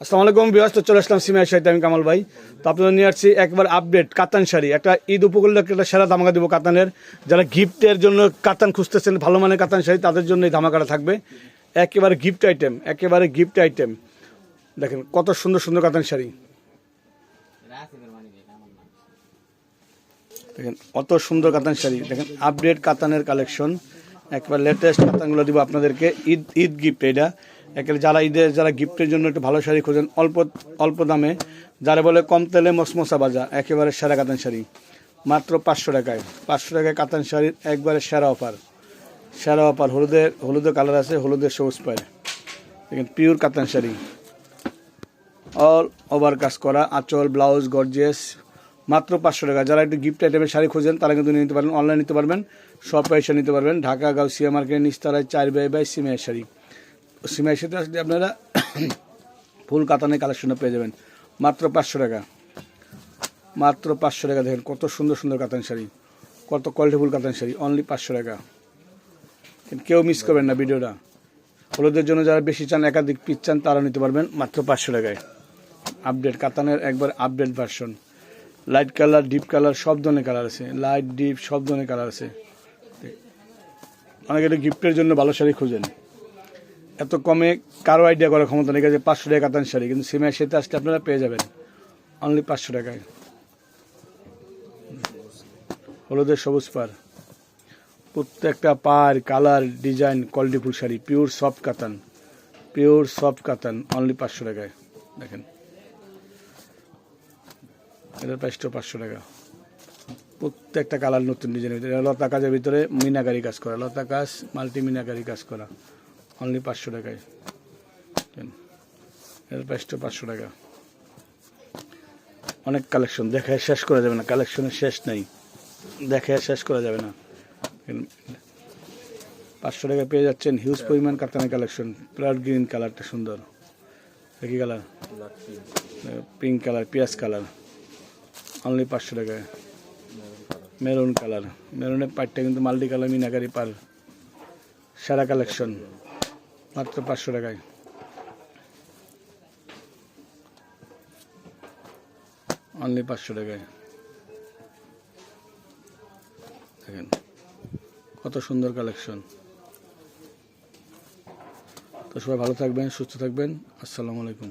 আসসালামু আলাইকুম বিয়াস তো চলে আসলাম সিমিয়া সাহিত্য আমি কামাল ভাই। তো আপনাদের নিয়ে আসছি একবার আপডেট কাতান শাড়ি। একটা ঈদ উপকূলে একটা সেরা ধামাকা দিব কাতানের। যারা গিফটের জন্য কাতান খুঁজতেছেন, ভালো মানের কাতান শাড়ি, তাদের জন্য এই ধামাকাটা থাকবে। একেবারে গিফট আইটেম একেবারে গিফট আইটেম দেখেন, কত সুন্দর সুন্দর কাতান শাড়ি। দেখেন, কত সুন্দর কাতান শাড়ি। দেখেন আপডেট কাতানের কালেকশন একবার লেটেস্ট কাতানগুলো দিব আপনাদেরকে। ঈদ ঈদ গিফট এটা। একেবারে যারা ঈদের, যারা গিফটের জন্য একটু ভালো শাড়ি খোঁজেন, অল্প অল্প দামে। যারা বলে কম তেলে মসমসা বাজা, একেবারে সেরা কাতান শাড়ি। মাত্র পাঁচশো টাকায়। পাঁচশো টাকায় কাতান শাড়ির একবারে সেরা অফার। সেরা অফার হলুদের হলুদের কালার আছে হলুদের সবুজ পায়। দেখেন পিওর কাতান শাড়ি। অল ওভার কাজ করা, আঁচল ব্লাউজ গর্জিয়াস মাত্র পাঁচশো টাকা। যারা একটু গিফট আইটেমের শাড়ি খোঁজেন, তারা কিন্তু নিতে পারবেন অনলাইন নিতে পারবেন সব পয়সা নিতে পারবেন। ঢাকা, গাউসিয়া মার্কেট, নিস্তারায়, চার বাই বাই সিমের শাড়ি। সিমের সাথে আসলে আপনারা ফুল কাতানের কালেকশনও পেয়ে যাবেন। মাত্র পাঁচশো টাকা। মাত্র পাঁচশো টাকা দেখেন, কত সুন্দর সুন্দর কাতান শাড়ি। কত কোয়ালিটিফুল কাতান শাড়ি অনলি পাঁচশো টাকা। কেউ মিস করবেন না ভিডিওটা। হলুদের জন্য যারা বেশি চান, একাধিক পিস চান তারা নিতে পারবেন মাত্র পাঁচশো টাকায়। আপডেট কাতানের একবার update version light colour deep colour সব ধরনের কালার আছে। লাইট ডিপ সব ধরনের কালার আছে। অনেকে এটা গিফটের জন্য ভালো শাড়ি খুঁজেন। এত কমে কারও আইডিয়া করার ক্ষমতা নেই যে পাঁচশো টাকা কাতান শাড়ি, কিন্তু সিমের সাথে আসলে আপনারা পেয়ে যাবেন। অনলি পাঁচশো টাকায়। হলুদের সবুজ পার প্রত্যেকটা পার colour, design qualityful sari pure soft কাতান। পিওর সফট কাতান অনলি পাঁচশো টাকায়। দেখেন। এটার প্রাইসটা পাঁচশো টাকা। প্রত্যেকটা কালার নতুন ডিজাইনের ভিতরে। লতা কাজের ভিতরে মিনাকারি কাজ করা। লতা কাজ মাল্টি মিনাকারি কাজ করা। অনলি পাঁচশো টাকায়। এটার প্রাইসটা পাঁচশো টাকা। অনেক কালেকশন দেখায় শেষ করা যাবে না কালেকশনের শেষ নেই। দেখায় শেষ করা যাবে না। পাঁচশো টাকা পেয়ে যাচ্ছেন হিউজ পরিমাণ কাতানের কালেকশন প্লাট গ্রিন কালারটা সুন্দর। একই কালার পিঙ্ক কালার পিঁয়াজ কালার অনলি পাঁচশো টাকায়। মেরুন কালার মেরুনের পাটটা কিন্তু মাল্টি কালার মিনাকারি পার সারা কালেকশন মাত্র পাঁচশো টাকায়। অনলি পাঁচশো টাকায়। দেখেন, কত সুন্দর কালেকশন তো সবাই ভালো থাকবেন, সুস্থ থাকবেন। আসসালামু আলাইকুম।